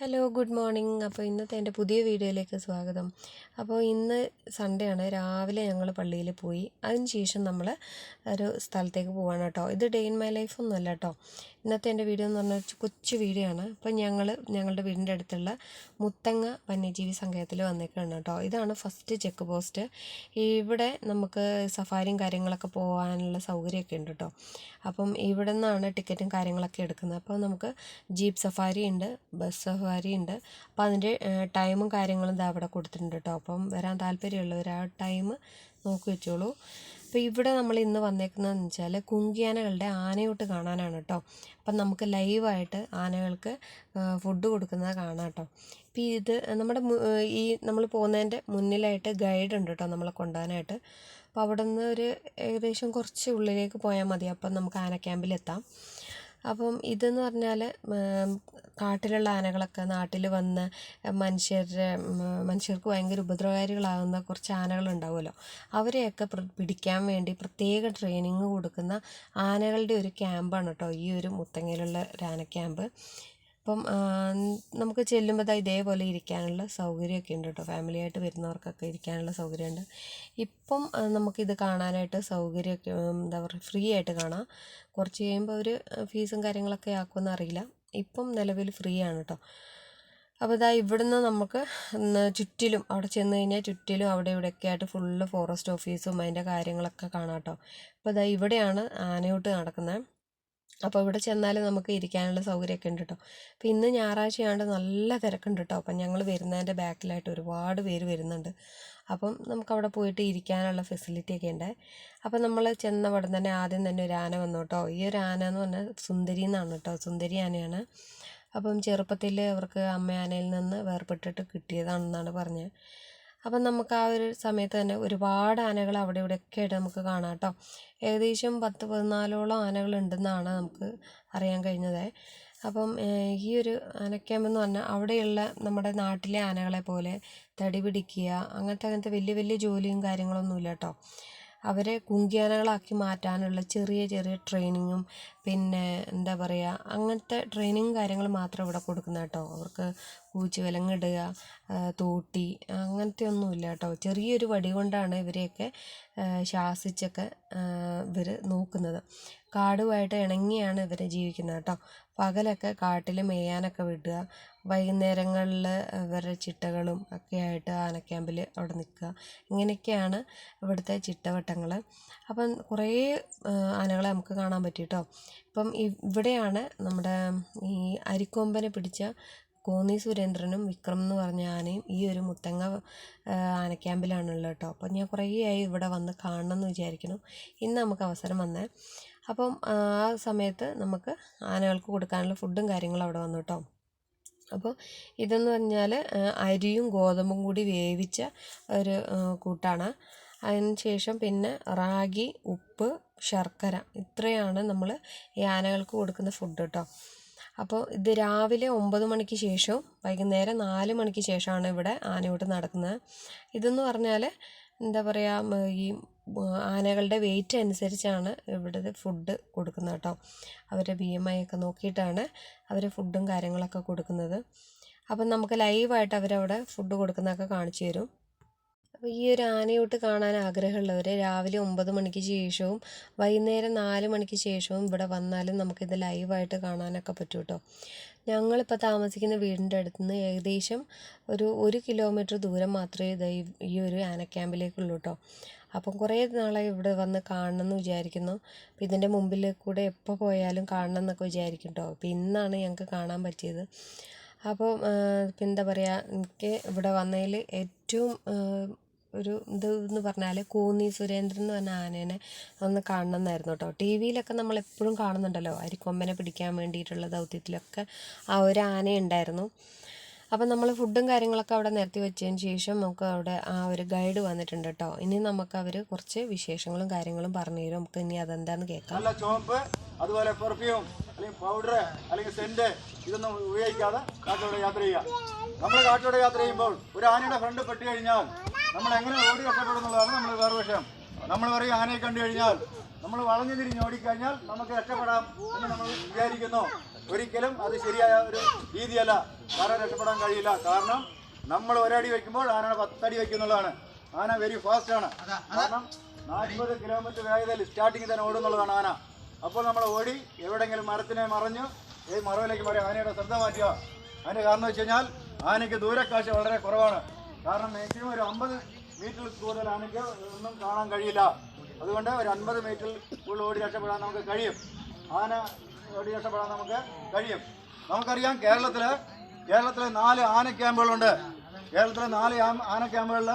Hello good morning അപ്പോൾ ഇന്നത്തെ എന്റെ പുതിയ വീഡിയോയിലേക്ക് സ്വാഗതം. അപ്പോൾ ഇന്ന് സൺഡേ ആണ്. രാവിലെ ഞങ്ങൾ പള്ളിയിൽ പോയി. അതിന് ശേഷം നമ്മൾ ഒരു സ്ഥലത്തേക്ക് പോവാണ് കേട്ടോ. ഇത് ഡേ ഇൻ മൈ ലൈഫ് ഒന്നുമല്ല കേട്ടോ. ഇന്നത്തെ എന്റെ വീഡിയോ എന്ന് പറഞ്ഞാൽ ഒരു കൊച്ചു വീഡിയോ ആണ് അപ്പോൾ ഞങ്ങൾ ഞങ്ങളുടെ വീടിന്റെ അടുത്തുള്ള മുത്തങ്ങ വന്യജീവി സങ്കേതത്തിൽ വന്നേക്കാണ് കേട്ടോ. ഇതാണ് ഫസ്റ്റ് ചെക്ക് പോസ്റ്റ്. ഇവിടെ നമുക്ക് സഫാരിയും കാര്യങ്ങളൊക്കെ പോകാനുള്ള സൗകര്യമൊക്കെ ഉണ്ട് കേട്ടോ. അപ്പം ഇവിടെ നിന്നാണ് ടിക്കറ്റും കാര്യങ്ങളൊക്കെ എടുക്കുന്നത്. അപ്പോൾ നമുക്ക് ജീപ്പ് സഫാരി ഉണ്ട് ബസ് സഫാരി ഉണ്ട്. അപ്പോൾ അതിന്റെ ടൈമും കാര്യങ്ങളും ഇതാ അവിടെ കൊടുത്തിട്ടുണ്ട് കേട്ടോ. അപ്പം വരാൻ താല്പര്യമുള്ളവർ ആ ടൈം നോക്കി വെച്ചോളൂ. അപ്പോൾ ഇവിടെ നമ്മൾ ഇന്ന് വന്നേക്കുന്നതെന്ന് വെച്ചാൽ കുങ്കിയാനകളുടെ ആനയൂട്ട് കാണാനാണ് കേട്ടോ അപ്പം നമുക്ക് ലൈവായിട്ട് ആനകൾക്ക് ഫുഡ് കൊടുക്കുന്നത് കാണാം കേട്ടോ ഇപ്പോൾ ഇത് നമ്മുടെ ഈ നമ്മൾ പോകുന്നതിന്റെ മുന്നിലായിട്ട് ഗൈഡ് ഉണ്ട് കേട്ടോ നമ്മളെ കൊണ്ടുപോകാനായിട്ട്. അപ്പോൾ അവിടെ നിന്ന് ഒരു ഏകദേശം കുറച്ച് ഉള്ളിലേക്ക് പോയാൽ മതി. അപ്പം നമുക്ക് ആന ക്യാമ്പിലെത്താം അപ്പം ഇതെന്ന് പറഞ്ഞാൽ കാട്ടിലുള്ള ആനകളൊക്കെ നാട്ടിൽ വന്ന് മനുഷ്യരുടെ മനുഷ്യർക്ക് ഭയങ്കര ഉപദ്രവകാരികളാകുന്ന കുറച്ച് ആനകളുണ്ടാവുമല്ലോ. അവരെയൊക്കെ പിടിക്കാൻ വേണ്ടി പ്രത്യേക ട്രെയിനിങ് കൊടുക്കുന്ന ആനകളുടെ ഒരു ക്യാമ്പാണ് കേട്ടോ ഈ ഒരു മുത്തങ്ങയിലുള്ള ഒരു ആന ക്യാമ്പ് അപ്പം നമുക്ക് ചെല്ലുമ്പോൾ ഇതേപോലെ ഇരിക്കാനുള്ള സൗകര്യമൊക്കെ ഉണ്ട് കേട്ടോ. ഫാമിലി ആയിട്ട് വരുന്നവർക്കൊക്കെ ഇരിക്കാനുള്ള സൗകര്യമുണ്ട്. ഇപ്പം നമുക്കിത് കാണാനായിട്ട് സൗകര്യമൊക്കെ എന്താ പറയുക ഫ്രീ ആയിട്ട് കാണാം. കുറച്ച് കഴിയുമ്പോൾ അവർ ഫീസും കാര്യങ്ങളൊക്കെ ആക്കുമെന്ന് അറിയില്ല. ഇപ്പം നിലവിൽ ഫ്രീ ആണ് കേട്ടോ. അപ്പോൾ ഇതാ ഇവിടുന്ന് നമുക്ക് ചുറ്റിലും അവിടെ ചെന്ന് കഴിഞ്ഞാൽ ചുറ്റിലും അവിടെ ഇവിടെയൊക്കെ ആയിട്ട് ഫുള്ള് ഫോറസ്റ്റ് ഓഫീസും അതിന്റെ കാര്യങ്ങളൊക്കെ കാണാം കേട്ടോ. അപ്പോൾ ഇതാ ഇവിടെയാണ് ആനയോട്ട് നടക്കുന്നത് അപ്പോൾ ഇവിടെ ചെന്നാൽ നമുക്ക് ഇരിക്കാനുള്ള സൗകര്യമൊക്കെ ഉണ്ട് കേട്ടോ അപ്പോൾ ഇന്ന് ഞായറാഴ്ചയാണ്ട് നല്ല തിരക്കുണ്ട് കേട്ടോ അപ്പം ഞങ്ങൾ വരുന്നതിന്റെ ബാക്കിലായിട്ട് ഒരുപാട് പേര് വരുന്നുണ്ട്. അപ്പം നമുക്ക് അവിടെ പോയിട്ട് ഇരിക്കാനുള്ള ഫെസിലിറ്റി ഒക്കെ ഉണ്ട്. അപ്പം നമ്മൾ ചെന്ന ഉടൻ തന്നെ ആദ്യം തന്നെ ഒരു ആന വന്നു കേട്ടോ ഈ ഒരു ആന എന്ന് പറഞ്ഞാൽ സുന്ദരി എന്നാണ് കേട്ടോ സുന്ദരി ആനയാണ്. അപ്പം ചെറുപ്പത്തിൽ അവർക്ക് അമ്മയാനയിൽ നിന്ന് വേർപെട്ടിട്ട് കിട്ടിയതാണെന്നാണ് പറഞ്ഞത്. അപ്പം നമുക്ക് ആ ഒരു സമയത്ത് തന്നെ ഒരുപാട് ആനകൾ അവിടെ ഇവിടെയൊക്കെ ആയിട്ട് നമുക്ക് കാണാം കേട്ടോ. ഏകദേശം പത്ത് പതിനാലോളം ആനകൾ ഉണ്ടെന്നാണ് നമുക്ക് അറിയാൻ കഴിഞ്ഞത്. അപ്പം ഈ ഒരു ആനക്യാമ്പ് എന്ന് പറഞ്ഞാൽ അവിടെയുള്ള നമ്മുടെ നാട്ടിലെ ആനകളെ പോലെ തടി പിടിക്കുക അങ്ങനത്തെ അങ്ങനത്തെ വലിയ വലിയ ജോലിയും കാര്യങ്ങളൊന്നുമില്ല കേട്ടോ. അവരെ കുങ്കിയാനകളാക്കി മാറ്റാനുള്ള ചെറിയ ചെറിയ ട്രെയിനിങ്ങും പിന്നെ എന്താ പറയുക അങ്ങനത്തെ ട്രെയിനിങ് കാര്യങ്ങൾ മാത്രം ഇവിടെ കൊടുക്കുന്ന കേട്ടോ. അവർക്ക് പൂച്ച വിലങ്ങിടുക ആ, തോട്ടി അങ്ങനത്തെ ഒന്നുമില്ല കേട്ടോ. ചെറിയൊരു വടി കൊണ്ടാണ് ഇവരെയൊക്കെ ശാസിച്ചൊക്കെ ഇവർ നോക്കുന്നത്. കാടുമായിട്ട് ഇണങ്ങിയാണ് ഇവർ ജീവിക്കുന്നത് കേട്ടോ. പകലൊക്കെ കാട്ടിൽ മേയാനൊക്കെ വിടുക. വൈകുന്നേരങ്ങളിൽ ഇവരുടെ ചിട്ടകളും ഒക്കെ ആയിട്ട് ആനക്യാമ്പിൽ അവിടെ നിൽക്കുക. ഇങ്ങനെയൊക്കെയാണ് ഇവിടുത്തെ ചിട്ടവട്ടങ്ങൾ. അപ്പം കുറേ ആനകളെ നമുക്ക് കാണാൻ പറ്റി കേട്ടോ ഇപ്പം ഇവിടെയാണ് നമ്മുടെ ഈ അരിക്കൊമ്പനെ പിടിച്ച കോന്നി സുരേന്ദ്രനും വിക്രം എന്ന് പറഞ്ഞ ആനയും ഈ ഒരു മുത്തങ്ങ ആ, ആനക്യാമ്പിലാണുള്ളത് കേട്ടോ. അപ്പം ഞാൻ കുറേയായി ഇവിടെ വന്ന് കാണണം എന്ന് വിചാരിക്കുന്നു. ഇന്ന് നമുക്ക് അവസരം വന്നേ. അപ്പം ആ സമയത്ത് നമുക്ക് ആനകൾക്ക് കൊടുക്കാനുള്ള ഫുഡും കാര്യങ്ങളും അവിടെ വന്നു കേട്ടോ. അപ്പോൾ ഇതെന്ന് പറഞ്ഞാൽ അരിയും ഗോതമ്പും കൂടി വേവിച്ച ഒരു കൂട്ടാണ്. അതിന് ശേഷം പിന്നെ റാഗി ഉപ്പ് ശർക്കര ഇത്രയാണ് നമ്മൾ ഈ ആനകൾക്ക് കൊടുക്കുന്ന ഫുഡ് കേട്ടോ. അപ്പോൾ ഇത് രാവിലെ ഒമ്പത് മണിക്ക് ശേഷവും വൈകുന്നേരം നാല് മണിക്ക് ശേഷമാണ് ഇവിടെ ആനയൂട്ട് നടക്കുന്നത്. ഇതെന്ന് പറഞ്ഞാൽ എന്താ പറയുക ഈ ആനകളുടെ വെയിറ്റ് അനുസരിച്ചാണ് ഇവിടുത്തെ ഫുഡ് കൊടുക്കുന്നത് കേട്ടോ. അവരുടെ ബി എം ഐ ഒക്കെ നോക്കിയിട്ടാണ് അവർ ഫുഡും കാര്യങ്ങളൊക്കെ കൊടുക്കുന്നത്. അപ്പം നമുക്ക് ലൈവായിട്ട് അവരവിടെ ഫുഡ് കൊടുക്കുന്നതൊക്കെ കാണിച്ചു തരും. ഈ ഒരു ആനയൂട്ട് കാണാൻ ആഗ്രഹമുള്ളവർ രാവിലെ ഒമ്പത് മണിക്ക് ശേഷവും വൈകുന്നേരം നാല് മണിക്ക് ശേഷവും ഇവിടെ വന്നാലും നമുക്കിത് ലൈവായിട്ട് കാണാനൊക്കെ പറ്റും കേട്ടോ ഞങ്ങളിപ്പോൾ താമസിക്കുന്ന വീടിന്റെ അടുത്ത് നിന്ന് ഏകദേശം ഒരു ഒരു കിലോമീറ്റർ ദൂരം മാത്രമേ ഇത് ഈ- ഒരു ആന ക്യാമ്പിലേക്കുള്ളൂ കേട്ടോ അപ്പം കുറേ നാളായി ഇവിടെ വന്ന് കാണണം എന്ന് വിചാരിക്കുന്നു. അപ്പം ഇതിന്റെ മുമ്പിൽ കൂടെ എപ്പോൾ പോയാലും കാണണം എന്നൊക്കെ വിചാരിക്കും കേട്ടോ അപ്പോൾ ഇന്നാണ് ഞങ്ങൾക്ക് കാണാൻ പറ്റിയത്. അപ്പോൾ എന്താ പറയുക എനിക്ക് ഇവിടെ വന്നതിൽ ഏറ്റവും ഒരു ഇത് എന്ന് പറഞ്ഞാൽ കൂന്നി സുരേന്ദ്രൻ എന്ന് പറഞ്ഞ ആനേനെ ഒന്ന് കാണണമെന്നായിരുന്നു കേട്ടോ. ടി വിയിലൊക്കെ നമ്മൾ എപ്പോഴും കാണുന്നുണ്ടല്ലോ. അരിക്കൊമ്പനെ പിടിക്കാൻ വേണ്ടിയിട്ടുള്ള ദൗത്യത്തിലൊക്കെ ആ ഒരു ആന ഉണ്ടായിരുന്നു അപ്പം നമ്മൾ ഫുഡും കാര്യങ്ങളൊക്കെ അവിടെ നിരത്തി വെച്ചതിന് ശേഷം നമുക്ക് അവിടെ ആ ഒരു ഗൈഡ് വന്നിട്ടുണ്ട് കേട്ടോ ഇനി നമുക്ക് അവർ കുറച്ച് വിശേഷങ്ങളും കാര്യങ്ങളും പറഞ്ഞു തരും. നമുക്ക് ഇനി അതെന്താന്ന് കേൾക്കാം. നല്ല ചുവപ്പ് അതുപോലെ പെർഫ്യൂം അല്ലെങ്കിൽ പൗഡർ അല്ലെങ്കിൽ സെന്റ് ഇതൊന്നും ഉപയോഗിക്കാതെ കാട്ടിലൂടെ യാത്ര ചെയ്യുക. നമ്മൾ കാട്ടിലൂടെ യാത്ര ചെയ്യുമ്പോൾ ഒരു ആനയുടെ ഫ്രണ്ട് പെട്ട് കഴിഞ്ഞാൽ നമ്മൾ എങ്ങനെ ഓടി രക്ഷപ്പെടുന്നുള്ളതാണ് നമ്മൾ വേറെ വിഷയം. നമ്മൾ പറയും ആനയെ കണ്ടു കഴിഞ്ഞാൽ നമ്മൾ വളഞ്ഞു തിരിഞ്ഞ് ഓടിക്കഴിഞ്ഞാൽ നമുക്ക് രക്ഷപ്പെടാം എന്ന് നമ്മൾ വിചാരിക്കുന്നു. ഒരിക്കലും അത് ശരിയായ ഒരു രീതിയല്ല. കാരണം രക്ഷപ്പെടാൻ കഴിയില്ല. കാരണം നമ്മൾ ഒരടി വെക്കുമ്പോൾ ആന പത്തടി വെക്കുന്നുള്ളതാണ് ആന വെരി ഫാസ്റ്റ് ആണ്. കാരണം നാൽപ്പത് കിലോമീറ്റർ വേഗതയിൽ സ്റ്റാർട്ടിങ്ങിൽ തന്നെ ഓടുന്നുള്ളതാണ് ആന. അപ്പോൾ നമ്മൾ ഓടി എവിടെയെങ്കിലും മരത്തിനെ മറഞ്ഞു ഈ മറവിലേക്ക് പറയാം ആനയുടെ ശ്രദ്ധ മാറ്റുക. അതിന്റെ കാരണം വെച്ച് കഴിഞ്ഞാൽ ആനയ്ക്ക് ദൂരക്കാഴ്ച വളരെ കുറവാണ്. കാരണം മാക്സിമം ഒരു അമ്പത് മീറ്ററിൽ കൂടുതൽ ആനയ്ക്ക് ഒന്നും കാണാൻ കഴിയില്ല. അതുകൊണ്ട് ഒരു അൻപത് മീറ്ററിൽ കൂടുതൽ ഓടി രക്ഷപ്പെടാൻ നമുക്ക് കഴിയും. ആന രക്ഷപ്പെടാൻ നമുക്ക് കഴിയും. നമുക്കറിയാം കേരളത്തിൽ കേരളത്തിലെ നാല് ആന ക്യാമ്പുകളുണ്ട്. കേരളത്തിലെ നാല് ആന ക്യാമ്പുകളിൽ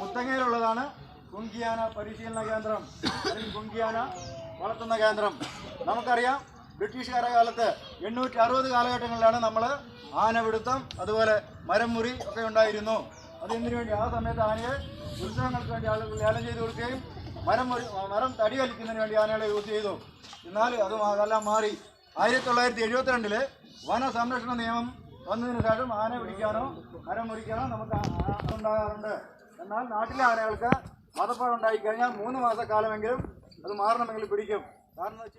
മുത്തങ്ങയിലുള്ളതാണ് കുങ്കിയാന പരിശീലന കേന്ദ്രം. കുങ്കിയാന വളർത്തുന്ന കേന്ദ്രം. നമുക്കറിയാം ബ്രിട്ടീഷുകാരുടെ കാലത്ത് എണ്ണൂറ്റി അറുപത് കാലഘട്ടങ്ങളിലാണ് നമ്മൾ ആന ആനപിടുത്തം അതുപോലെ മരം മുറി ഒക്കെ ഉണ്ടായിരുന്നു. അത് എന്തിനു വേണ്ടി? ആ സമയത്ത് ആനയെ ഉത്സവങ്ങൾക്ക് വേണ്ടി ആളുകൾ ലേലം ചെയ്ത് കൊടുക്കുകയും മരം മരം തടി വലിക്കുന്നതിന് വേണ്ടി ആനകളെ യൂസ് ചെയ്തു. എന്നാൽ അത് അതെല്ലാം മാറി. ആയിരത്തി തൊള്ളായിരത്തി എഴുപത്തിരണ്ടിൽ വന സംരക്ഷണ നിയമം വന്നതിന് ശേഷം ആന പിടിക്കാനോ മരം മുറിക്കാനോ നമുക്ക് ഉണ്ടാകാറുണ്ട്. എന്നാൽ നാട്ടിലെ ആനകൾക്ക് മതപ്പാട് ഉണ്ടായി കഴിഞ്ഞാൽ മൂന്ന് മാസക്കാലമെങ്കിലും അത് മാറണമെങ്കിൽ പിടിക്കും. കാരണം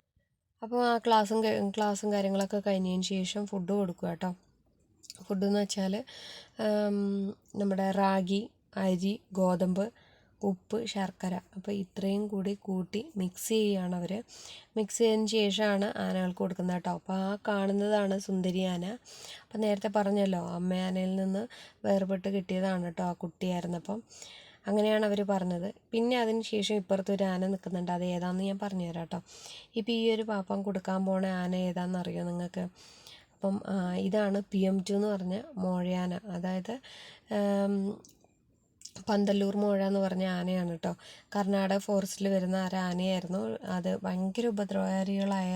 അപ്പോൾ ആ ക്ലാസ്സും ക്ലാസ്സും കാര്യങ്ങളൊക്കെ കഴിഞ്ഞതിന് ശേഷം ഫുഡ് കൊടുക്കുക കേട്ടോ. ഫുഡ് എന്ന് വെച്ചാൽ നമ്മുടെ റാഗി അരി ഗോതമ്പ് ഉപ്പ് ശർക്കര അപ്പോൾ ഇത്രയും കൂടി കൂട്ടി മിക്സ് ചെയ്യുകയാണ് അവർ മിക്സ് ചെയ്തതിന് ശേഷമാണ് ആനകൾക്ക് കൊടുക്കുന്നത് കേട്ടോ. അപ്പോൾ ആ കാണുന്നതാണ് സുന്ദരി ആന. അപ്പം നേരത്തെ പറഞ്ഞല്ലോ അമ്മ ആനയിൽ നിന്ന് വേർപെട്ട് കിട്ടിയതാണ് കേട്ടോ ആ കുട്ടിയായിരുന്നപ്പം അങ്ങനെയാണ് അവർ പറഞ്ഞത്. പിന്നെ അതിന് ശേഷം ഇപ്പുറത്ത് ഒരു ആന നിൽക്കുന്നുണ്ട്. അത് ഏതാണെന്ന് ഞാൻ പറഞ്ഞു തരാം കേട്ടോ. ഇപ്പോൾ ഈ ഒരു പാപ്പം കൊടുക്കാൻ പോണ ആന ഏതാണെന്ന് അറിയോ നിങ്ങൾക്ക്? അപ്പം ഇതാണ് പി എം ടു എന്ന് പറഞ്ഞ മോഴയാന. അതായത് പന്തല്ലൂർ മുഴ എന്ന് പറഞ്ഞ ആനയാണ് കേട്ടോ കർണാടക ഫോറസ്റ്റിൽ വരുന്ന ഒരു ആനയായിരുന്നു. അത് ഭയങ്കര ഉപദ്രവകാരികളായ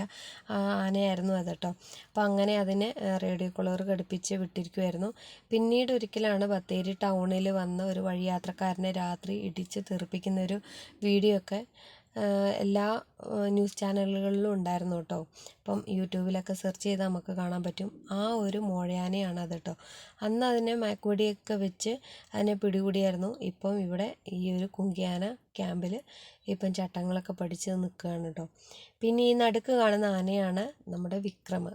ആനയായിരുന്നു അത് കേട്ടോ അപ്പോൾ അങ്ങനെ അതിനെ റേഡിയോ കോളർ ഘടിപ്പിച്ച് വിട്ടിരിക്കുമായിരുന്നു പിന്നീട് ഒരിക്കലാണ് ബത്തേരി ടൗണിൽ വന്ന ഒരു വഴിയാത്രക്കാരനെ രാത്രി ഇടിച്ച് തെറിപ്പിക്കുന്ന ഒരു വീഡിയോ ഒക്കെ എല്ലാ ന്യൂസ് ചാനലുകളിലും ഉണ്ടായിരുന്നു കേട്ടോ. അപ്പം യൂട്യൂബിലൊക്കെ സെർച്ച് ചെയ്താൽ നമുക്ക് കാണാൻ പറ്റും. ആ ഒരു മോഴയാനയാണ് അത് കേട്ടോ അന്ന് അതിനെ മയക്കുവെടിയൊക്കെ വെച്ച് അതിനെ പിടികൂടിയായിരുന്നു. ഇപ്പം ഇവിടെ ഈ ഒരു കുങ്കിയാന ക്യാമ്പിൽ ഇപ്പം ചട്ടങ്ങളൊക്കെ പഠിച്ച് നിൽക്കുകയാണ് കേട്ടോ. പിന്നെ ഈ നടുക്ക് കാണുന്ന ആനയാണ് നമ്മുടെ വിക്രമ്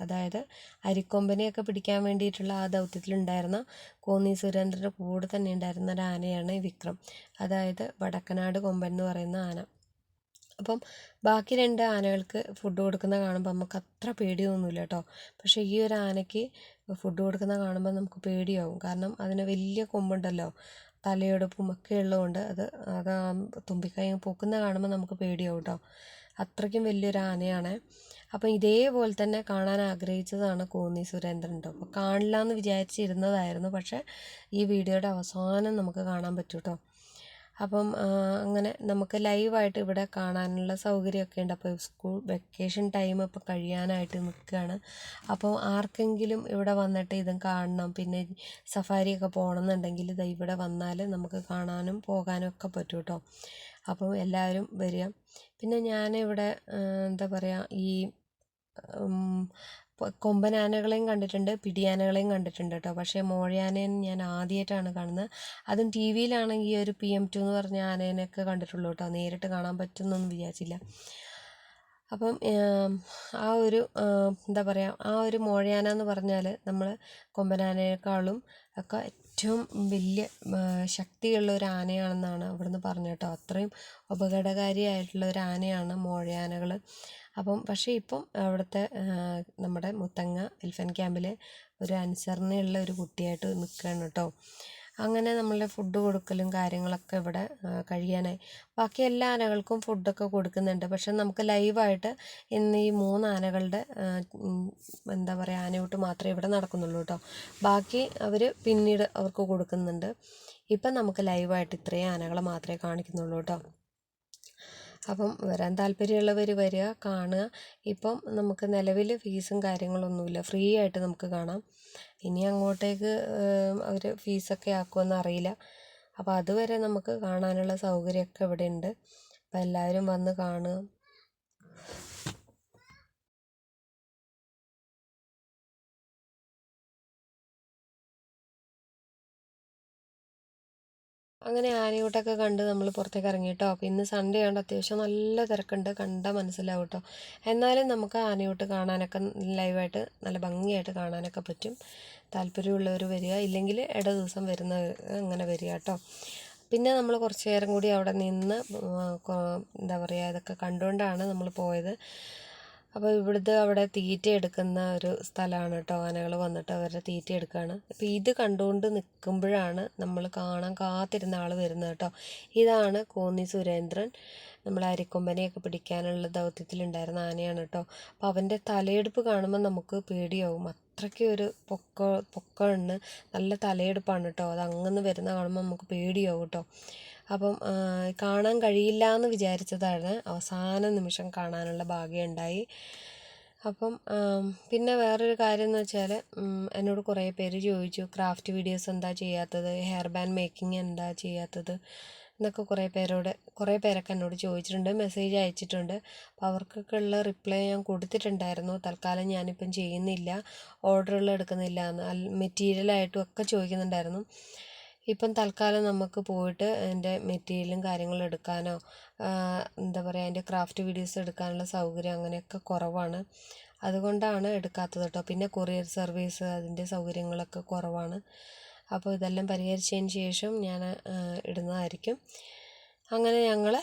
അതായത് അരിക്കൊമ്പനെയൊക്കെ പിടിക്കാൻ വേണ്ടിയിട്ടുള്ള ആ ദൗത്യത്തിലുണ്ടായിരുന്ന കോന്നി സുരേന്ദ്രന്റെ കൂടെ തന്നെ ഉണ്ടായിരുന്ന ഒരു ആനയാണ് വിക്രം. അതായത് വടക്കനാട് കൊമ്പൻ എന്ന് പറയുന്ന ആന. അപ്പം ബാക്കി രണ്ട് ആനകൾക്ക് ഫുഡ് കൊടുക്കുന്ന കാണുമ്പോൾ നമുക്ക് അത്ര പേടിയൊന്നുമില്ല കേട്ടോ. പക്ഷേ ഈ ഒരു ആനയ്ക്ക് ഫുഡ് കൊടുക്കുന്ന കാണുമ്പോൾ നമുക്ക് പേടിയാവും. കാരണം അതിന് വലിയ കൊമ്പുണ്ടല്ലോ. തലയെടുപ്പും ഒക്കെ ഉള്ളതുകൊണ്ട് അത് അത് തുമ്പിക്കൈ പൊക്കുന്ന കാണുമ്പോൾ നമുക്ക് പേടിയാവും കേട്ടോ അത്രയ്ക്കും വലിയൊരു ആനയാണ്. അപ്പം ഇതേപോലെ തന്നെ കാണാൻ ആഗ്രഹിച്ചതാണ് കോന്നി സുരേന്ദ്രൻ കേട്ടോ അപ്പോൾ കാണില്ല എന്ന് വിചാരിച്ചിരുന്നതായിരുന്നു. പക്ഷേ ഈ വീഡിയോയുടെ അവസാനം നമുക്ക് കാണാൻ പറ്റും കേട്ടോ അപ്പം അങ്ങനെ നമുക്ക് ലൈവായിട്ട് ഇവിടെ കാണാനുള്ള സൗകര്യമൊക്കെ ഉണ്ട്. അപ്പോൾ സ്കൂൾ വെക്കേഷൻ ടൈം ഇപ്പോൾ കഴിയാനായിട്ട് നിൽക്കുകയാണ്. അപ്പോൾ ആർക്കെങ്കിലും ഇവിടെ വന്നിട്ട് ഇതും കാണണം. പിന്നെ സഫാരിയൊക്കെ പോകണം എന്നുണ്ടെങ്കിൽ ഇത് ഇവിടെ വന്നാൽ നമുക്ക് കാണാനും പോകാനും ഒക്കെ പറ്റും കേട്ടോ. അപ്പോൾ എല്ലാവരും വരിക. പിന്നെ ഞാനിവിടെ എന്താ പറയുക ഈ കൊമ്പനാനകളെയും കണ്ടിട്ടുണ്ട് പിടിയാനകളെയും കണ്ടിട്ടുണ്ട് കേട്ടോ പക്ഷേ മോഴയാനേനെ ഞാൻ ആദ്യമായിട്ടാണ് കാണുന്നത്. അതും ടി വിയിലാണെങ്കിൽ ഒരു പി എം ടു എന്ന് പറഞ്ഞ ആനേനെയൊക്കെ കണ്ടിട്ടുള്ളൂ കേട്ടോ നേരിട്ട് കാണാൻ പറ്റുമെന്നൊന്നും വിചാരിച്ചില്ല. അപ്പം ആ ഒരു എന്താ പറയുക ആ ഒരു മോഴയാന എന്ന് പറഞ്ഞാൽ നമ്മൾ കൊമ്പനാനയേക്കാളും ഒക്കെ ഏറ്റവും വലിയ ശക്തിയുള്ള ഒരു ആനയാണെന്നാണ് ഇവിടുന്ന് പറഞ്ഞു കേട്ടോ അത്രയും അപകടകാരിയായിട്ടുള്ള ഒരു ആനയാണ് മോഴയാനകൾ അപ്പം പക്ഷേ ഇപ്പം അവിടുത്തെ നമ്മുടെ മുത്തങ്ങ എൽഫൻ ക്യാമ്പിലെ ഒരു അനുസരണയുള്ള ഒരു കുട്ടിയായിട്ട് നിൽക്കുകയാണ് കേട്ടോ. അങ്ങനെ നമ്മളുടെ ഫുഡ് കൊടുക്കലും കാര്യങ്ങളൊക്കെ ഇവിടെ കഴിയാനായി. ബാക്കി എല്ലാ ആനകൾക്കും ഫുഡൊക്കെ കൊടുക്കുന്നുണ്ട്. പക്ഷെ നമുക്ക് ലൈവായിട്ട് ഇന്ന് ഈ മൂന്ന് ആനകളുടെ എന്താ പറയുക ആനയൂട്ട് മാത്രമേ ഇവിടെ നടക്കുന്നുള്ളൂ കേട്ടോ. ബാക്കി അവർ പിന്നീട് അവർക്ക് കൊടുക്കുന്നുണ്ട്. ഇപ്പം നമുക്ക് ലൈവായിട്ട് ഇത്രയും ആനകളെ മാത്രമേ കാണിക്കുന്നുള്ളൂ കേട്ടോ. അപ്പം വരാൻ താല്പര്യമുള്ളവർ വരിക കാണുക. ഇപ്പം നമുക്ക് നിലവിൽ ഫീസും കാര്യങ്ങളൊന്നുമില്ല. ഫ്രീ ആയിട്ട് നമുക്ക് കാണാം. ഇനി അങ്ങോട്ടേക്ക് അവർ ഫീസൊക്കെ ആക്കുമെന്ന് അറിയില്ല. അപ്പോൾ അതുവരെ നമുക്ക് കാണാനുള്ള സൗകര്യമൊക്കെ ഇവിടെ ഉണ്ട് അപ്പോൾ എല്ലാവരും വന്ന് കാണുക. അങ്ങനെ ആനയൂട്ടൊക്കെ കണ്ട് നമ്മൾ പുറത്തേക്ക് ഇറങ്ങി കേട്ടോ അപ്പോൾ ഇന്ന് സൺഡേ ആണ്ട് അത്യാവശ്യം നല്ല തിരക്കുണ്ട്. കണ്ടാൽ മനസ്സിലാവും കേട്ടോ എന്നാലും നമുക്ക് ആനയൂട്ട് കാണാനൊക്കെ ലൈവായിട്ട് നല്ല ഭംഗിയായിട്ട് കാണാനൊക്കെ പറ്റും. താല്പര്യമുള്ളവർ വരിക. ഇല്ലെങ്കിൽ ഇട ദിവസം വരുന്ന അങ്ങനെ വരിക കേട്ടോ. പിന്നെ നമ്മൾ കുറച്ച് നേരം കൂടി അവിടെ നിന്ന് എന്താ പറയുക ഇതൊക്കെ കണ്ടുകൊണ്ടാണ് നമ്മൾ പോയത്. അപ്പോൾ ഇവിടുത്തെ അവിടെ തീറ്റ എടുക്കുന്ന ഒരു സ്ഥലമാണ് കേട്ടോ. ആനകൾ വന്നിട്ട് അവരുടെ തീറ്റ എടുക്കുകയാണ് അപ്പോൾ ഇത് കണ്ടുകൊണ്ട് നിൽക്കുമ്പോഴാണ് നമ്മൾ കാണാൻ കാത്തിരുന്ന ആൾ വരുന്നത് കേട്ടോ. ഇതാണ് കോന്നി സുരേന്ദ്രൻ. നമ്മൾ അരിക്കൊമ്പനെയൊക്കെ പിടിക്കാനുള്ള ദൗത്യത്തിലുണ്ടായിരുന്ന ആനയാണ് കേട്ടോ. അപ്പോൾ അവന്റെ തലയെടുപ്പ് കാണുമ്പോൾ നമുക്ക് പേടിയാവും. അത്രയ്ക്ക് ഒരു പൊക്ക പൊക്കമുണ്ട് നല്ല തലയെടുപ്പാണ് കേട്ടോ. അത് അങ്ങനെ വരുന്ന കാണുമ്പോൾ നമുക്ക് പേടിയാവും കേട്ടോ. അപ്പം കാണാൻ കഴിയില്ല എന്ന് വിചാരിച്ചതാണ്. അവസാന നിമിഷം കാണാനുള്ള ഭാഗ്യം ഉണ്ടായി അപ്പം പിന്നെ വേറൊരു കാര്യം എന്ന് വെച്ചാൽ എന്നോട് കുറേ പേര് ചോദിച്ചു ക്രാഫ്റ്റ് വീഡിയോസ് എന്താ ചെയ്യാത്തത്? ഹെയർ ബാൻഡ് മേക്കിംഗ് എന്താ ചെയ്യാത്തത്? എന്നൊക്കെ കുറേ പേരോട് കുറേ പേരൊക്കെ എന്നോട് ചോദിച്ചിട്ടുണ്ട് മെസ്സേജ് അയച്ചിട്ടുണ്ട്. അപ്പോൾ അവർക്കൊക്കെ ഉള്ള റിപ്ലൈ ഞാൻ കൊടുത്തിട്ടുണ്ടായിരുന്നു. തൽക്കാലം ഞാനിപ്പം ചെയ്യുന്നില്ല ഓർഡറുകൾ എടുക്കുന്നില്ല എന്ന് മെറ്റീരിയലായിട്ടും ഒക്കെ ചോദിക്കുന്നുണ്ടായിരുന്നു. ഇപ്പം തൽക്കാലം നമുക്ക് പോയിട്ട് അതിന്റെ മെറ്റീരിയലും കാര്യങ്ങളും എടുക്കാനോ എന്താ പറയുക അതിന്റെ ക്രാഫ്റ്റ് വീഡിയോസ് എടുക്കാനുള്ള സൗകര്യം അങ്ങനെയൊക്കെ കുറവാണ്. അതുകൊണ്ടാണ് എടുക്കാത്തത് കേട്ടോ. പിന്നെ കൊറിയർ സർവീസ് അതിന്റെ സൗകര്യങ്ങളൊക്കെ കുറവാണ്. അപ്പോൾ ഇതെല്ലാം പരിഹരിച്ചതിന് ശേഷം ഞാൻ ഇടുന്നതായിരിക്കും. അങ്ങനെ ഞങ്ങൾ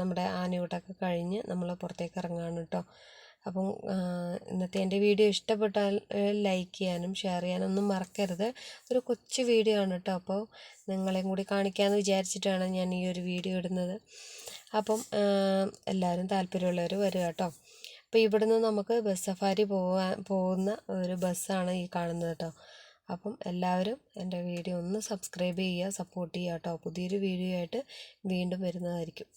നമ്മുടെ ആനയൂട്ടൊക്കെ കഴിഞ്ഞ് നമ്മൾ പുറത്തേക്ക് ഇറങ്ങുകയാണ് കേട്ടോ. അപ്പം ഇന്നത്തെ എന്റെ വീഡിയോ ഇഷ്ടപ്പെട്ടാൽ ലൈക്ക് ചെയ്യാനും ഷെയർ ചെയ്യാനും ഒന്നും മറക്കരുത്. ഒരു കൊച്ചു വീഡിയോ ആണ് കേട്ടോ. അപ്പോൾ നിങ്ങളെയും കൂടി കാണിക്കാമെന്ന് വിചാരിച്ചിട്ടാണ് ഞാൻ ഈ ഒരു വീഡിയോ ഇടുന്നത്. അപ്പം എല്ലാവരും താല്പര്യമുള്ളവർ വരിക കേട്ടോ. അപ്പോൾ ഇവിടുന്ന് നമുക്ക് ബസ് സഫാരി പോകാൻ പോകുന്ന ഒരു ബസ്സാണ് ഈ കാണുന്നത് കേട്ടോ. അപ്പം എല്ലാവരും എന്റെ വീഡിയോ ഒന്ന് സബ്സ്ക്രൈബ് ചെയ്യുക സപ്പോർട്ട് ചെയ്യുക കേട്ടോ. പുതിയൊരു വീഡിയോ ആയിട്ട് വീണ്ടും വരുന്നതായിരിക്കും.